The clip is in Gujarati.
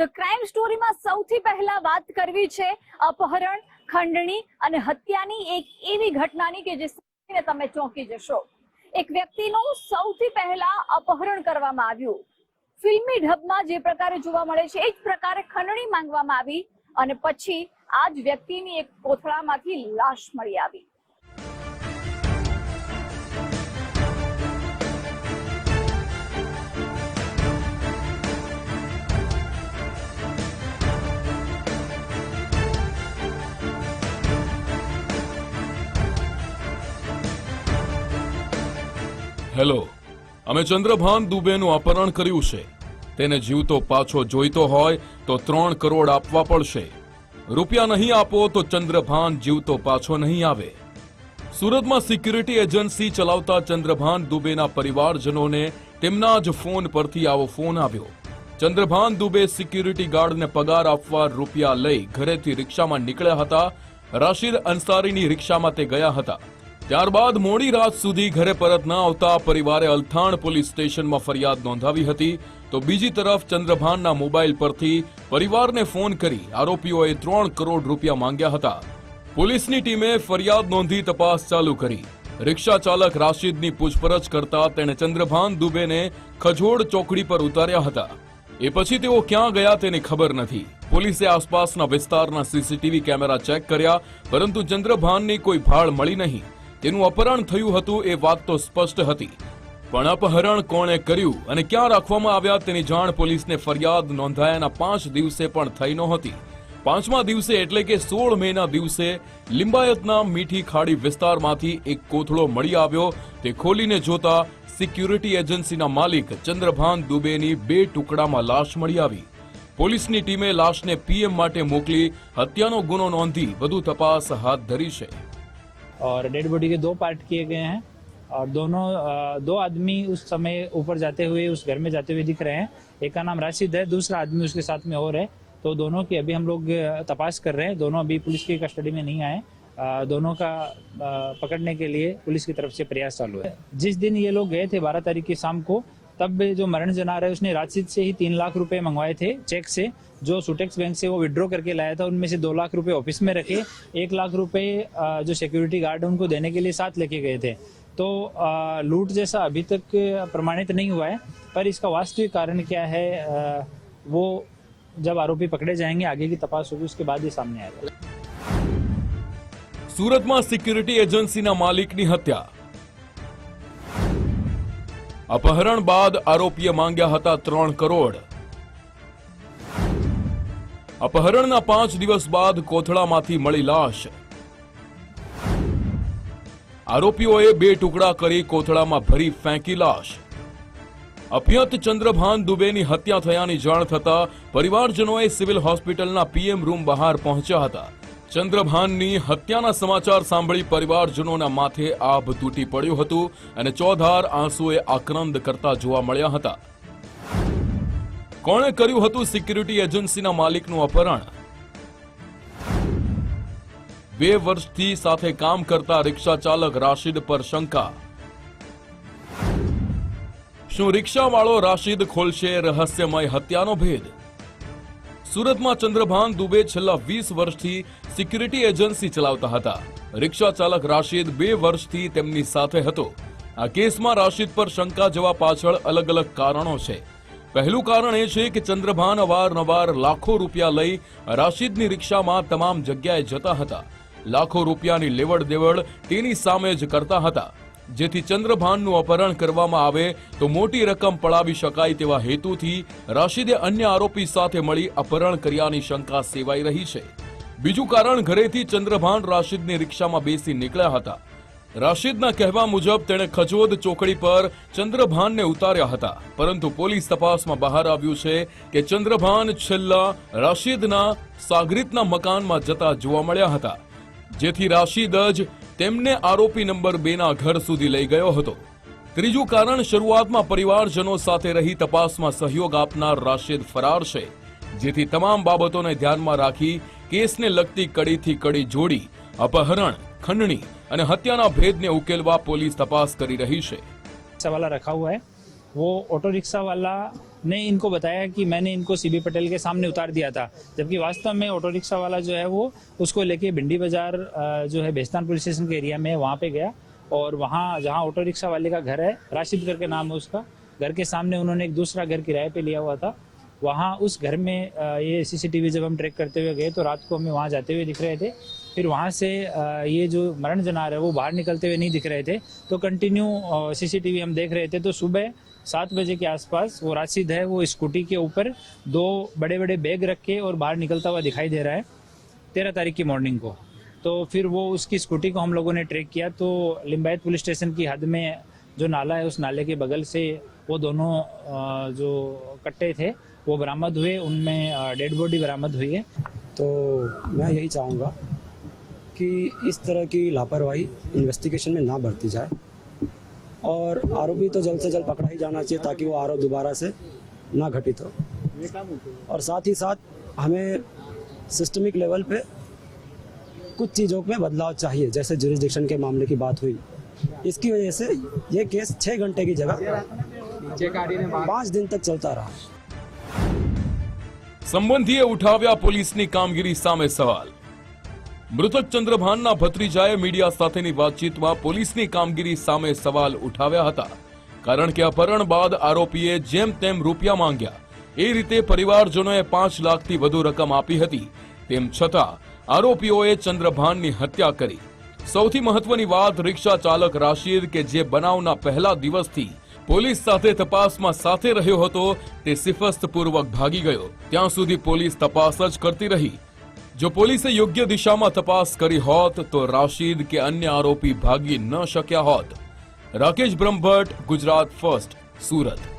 ધ ક્રાઇમ સ્ટોરીમાં સૌથી પહેલા વાત કરવી છે અપહરણ, ખંડણી અને હત્યાની એક એવી ઘટનાની કે જે સાંભળીને તમે ચોંકી જશો. એક વ્યક્તિનું સૌથી પહેલા અપહરણ કરવામાં આવ્યું. ફિલ્મી ઢબમાં જે પ્રકારે જોવા મળે છે, એ જ પ્રકારે ખંડણી માંગવામાં આવી અને પછી આ જ વ્યક્તિની એક કોથળામાંથી લાશ મળી આવી. હેલો. અમે ચંદ્રભાન દુબેનું અપહરણ કર્યું છે. તેને જીવતો પાછો જોઈતો હોય તો ત્રણ કરોડ આપવા પડશે. રૂપિયા નહીં આપો તો ચંદ્રભાન જીવતો પાછો નહીં આવે. સુરતમાં સિક્યુરિટી એજન્સી ચલાવતા ચંદ્રભાન દુબેના પરિવારજનોને તેમના જ ફોન પરથી આવો ફોન આવ્યો. ચંદ્રભાન દુબે સિક્યુરિટી ગાર્ડને પગાર આપવા રૂપિયા લઈ ઘરેથી રિક્ષામાં નીકળ્યા હતા. રાશિદ અંસારીની રિક્ષામાં તે ગયા હતા. ત્યારબાદ મોડી રાત સુધી ઘરે પરત ન આવતા પરિવારે અલથાણ પોલીસ સ્ટેશનમાં ફરિયાદ નોંધાવી હતી. તો બીજી તરફ ચંદ્રભાનના મોબાઈલ પરથી પરિવારને ફોન કરી આરોપીઓએ ત્રણ કરોડ રૂપિયા માંગ્યા હતા. પોલીસની ટીમે ફરિયાદ નોંધી તપાસ ચાલુ કરી. રિક્ષા ચાલક રાશિદની પૂછપરછ કરતા તેણે ચંદ્રભાન દુબેને ખજોડ ચોકડી પર ઉતાર્યા હતા. એ પછી તેઓ ક્યાં ગયા તેની ખબર નથી. પોલીસે આસપાસના વિસ્તારના સીસીટીવી કેમેરા ચેક કર્યા, પરંતુ ચંદ્રભાનની કોઈ ભાળ મળી નહીં. તેનું અપહરણ થયું હતું એ વાત તો સ્પષ્ટ હતી. પણ અપહરણ કોણે કર્યું અને ક્યાં રાખવામાં આવ્યા તેની જાણ પોલીસને ફરિયાદ નોંધાયાના પાંચ દિવસે પણ થઈ નહોતી. પાંચમા દિવસે એટલે કે સોળ મેના દિવસે લિંબાયતના મીઠી ખાડી વિસ્તારમાંથી એક કોથળો મળી આવ્યો. તે ખોલીને જોતા સિક્યુરિટી એજન્સીના માલિક ચંદ્રભાન દુબેની બે ટુકડામાં લાશ મળી આવી. પોલીસની ટીમે લાશને પીએમ માટે મોકલી હત્યાનો ગુનો નોંધી વધુ તપાસ હાથ ધરી છે. और डेड बॉडी के दो पार्ट किए गए हैं। और दोनों दो आदमी उस समय ऊपर जाते हुए, उस घर में जाते हुए दिख रहे हैं। एक का नाम राशिद है, दूसरा आदमी उसके साथ में और है। तो दोनों की अभी हम लोग तपास कर रहे हैं। दोनों अभी पुलिस की कस्टडी में नहीं आए। दोनों का पकड़ने के लिए पुलिस की तरफ़ से प्रयास चालू है। जिस दिन ये लोग गए थे, बारह तारीख की शाम को तब जो मरण जना रहा है उसने राशिद से ही तीन लाख रुपए मंगवाए थे चेक से जो सुटेक्स बैंक से वो विड्रॉ करके लाया था उनमें से दो लाख रुपए ऑफिस में रखे एक लाख रुपए अ, जो सिक्योरिटी गार्ड है उनको देने के लिए साथ लेके गए थे तो अ, लूट जैसा अभी तक प्रमाणित नहीं हुआ है पर इसका वास्तविक कारण क्या है अ, वो जब आरोपी पकड़े जाएंगे आगे की तपास होगी उसके बाद ही सामने आएगा સુરતમાં સિક્યુરિટી એજન્સીના માલિકની હત્યા અપહરણ બાદ આરોપીએ માંગ્યા હતા ત્રણ કરોડ. અપહરણના પાંચ દિવસ બાદ કોથળામાંથી મળી લાશ. આરોપીઓએ બે ટુકડા કરી કોથળામાં ભરી ફેંકી લાશ. અભ્યંત ચંદ્રભાન દુબેની હત્યા થયાની જાણ થતા પરિવારજનોએ સિવિલ હોસ્પિટલના પીએમ રૂમ બહાર પહોંચ્યા હતા. ચંદ્રભાનની હત્યાના સમાચાર સાંભળી પરિવારજનોના માથે આભ તૂટી પડ્યું હતું અને ચોધાર આંસુએ આક્રંદ કરતા જોવા મળ્યા હતા. કોણે કર્યું હતું સિક્યુરિટી એજન્સીના માલિકનું અપહરણ? બે વર્ષથી સાથે કામ કરતા રિક્ષા ચાલક રાશિદ પર શંકા. શું રિક્ષાવાળો રાશિદ ખોલશે રહસ્યમય હત્યાનો ભેદ? સુરતમાં ચંદ્રભાન દુબે છેલ્લા વીસ વર્ષથી સિક્યુરિટી એજન્સી ચલાવતા હતા. રિક્ષા ચાલક રાશિદ બે વર્ષથી તેમની સાથે હતો. આ કેસમાં રાશિદ પર શંકા જવા પાછળ અલગ અલગ કારણો છે. પહેલું કારણ એ છે કે ચંદ્રભાન અવારનવાર લાખો રૂપિયા લઈ રાશિદની રિક્ષામાં તમામ જગ્યાએ જતા હતા. લાખો રૂપિયાની લેવડ દેવડ તેની સામે જ કરતા હતા. જેથી ચંદ્રભાનનું અપહરણ કરવામાં આવે તો મોટી રકમ પડાવી શકાય તેવા હેતુથી રાશિદે અન્ય આરોપી સાથે મળી અપહરણ કર્યાની શંકા સેવાઈ રહી છે. બીજું કારણ, ઘરેથી ચંદ્રભાન રાશિદની રિક્ષામાં બેસી નીકળ્યા હતા. રાશિદના કહેવા મુજબ તેણે ખજોદ ચોકડી પર ચંદ્રભાનને ઉતાર્યા હતા. પરંતુ પોલીસ તપાસમાં બહાર આવ્યું છે કે ચંદ્રભાન છેલ્લા રાશિદના સાગરીતના મકાનમાં જતા જોવા મળ્યા હતા. જેથી રાશિદ જ તેમને આરોપી નંબર બેના ઘર સુધી લઈ ગયો હતો. ત્રીજું કારણ, શરૂઆતમાં પરિવારજનો સાથે રહી તપાસમાં સહયોગ આપનાર રાશિદ ફરાર છે, જેથી તમામ બાબતોને ધ્યાનમાં રાખી કેસને લગતી કડીથી કડી જોડી, અપહરણ, ખંડણી અને હત્યાના ભેદને ઉકેલવા પોલીસ તપાસ કરી રહી છે. સવાલા રખા હુઆ હૈ વો ઓટો રિક્ષા વાલા ने इनको बताया कि मैंने इनको सीबी पटेल के सामने उतार दिया था, जबकि वास्तव में ऑटो रिक्शा वाला जो है वो उसको लेके भिंडी बाज़ार जो है बेस्तान पुलिस स्टेशन के एरिया में वहाँ पे गया और वहाँ जहाँ ऑटो रिक्शा वाले का घर है, राशिद घर करके नाम है उसका, घर के सामने उन्होंने एक दूसरा घर किराए पे लिया हुआ था। वहाँ उस घर में ये सीसीटीवी जब हम ट्रैक करते हुए गए तो रात को हमें वहाँ जाते हुए दिख रहे थे फिर वहाँ से ये जो मरण जनार है, वो बाहर निकलते हुए नहीं दिख रहे थे। तो कंटिन्यू सीसीटीवी हम देख रहे थे। तो सुबह सात बजे के आसपास वो राशिद है, वो स्कूटी के ऊपर दो बड़े बड़े बैग रख के और बाहर निकलता हुआ दिखाई दे रहा है, तेरह तारीख की मॉर्निंग को। तो फिर वो उसकी स्कूटी को हम लोगों ने ट्रैक किया। तो लिम्बायत पुलिस स्टेशन की हद में जो नाला है, उस नाले के बगल से वो दोनों जो कट्टे थे, वो बरामद हुए। उनमें डेड बॉडी बरामद हुई है। तो मैं यही चाहूँगा। कि इस तरह की लापरवाही इन्वेस्टिगेशन में ना बरती जाए और आरोपी तो जल्द से जल्द पकड़ा ही जाना चाहिए ताकि वो आरोप दोबारा से ना घटित हो और साथ ही साथ हमें सिस्टमिक लेवल पे कुछ चीज़ों में बदलाव चाहिए जैसे जुरिस्डिक्शन के मामले की बात हुई इसकी वजह से ये केस छः घंटे की जगह पाँच दिन तक चलता रहा સંબંધીએ ઉઠાવ્યા પોલીસની કામગીરી સામે સવાલ મૃતક ચંદ્રભાનના ભત્રીજાએ મીડિયા સાથેની વાતચીતમાં પોલીસની કામગીરી સામે સવાલ ઉઠાવ્યા હતા. કારણ કે અપહરણ બાદ આરોપીએ જેમ તેમ રૂપિયા માંગ્યા. એ રીતે પરિવારજનોએ પાંચ લાખથી વધુ રકમ આપી હતી. તેમ છતાં, આરોપીઓએ ચંદ્રભાનની હત્યા કરી. સૌથી મહત્વની વાત રિક્ષા ચાલક રાશિદ કે જે બનાવના પહેલા દિવસથી પોલીસ સાથે તપાસમાં સાથે રહ્યો હતો, તે સિફસ્તપૂર્વક ભાગી ગયો. ત્યાં સુધી પોલીસ તપાસ જ કરતી રહી. જો પોલીસે યોગ્ય દિશામાં તપાસ કરી હોત, તો રાશિદ કે અન્ય આરોપી ભાગી ન શક્યા હોત. રાકેશ બ્રહ્મભટ્ટ, ગુજરાત ફર્સ્ટ, સુરત.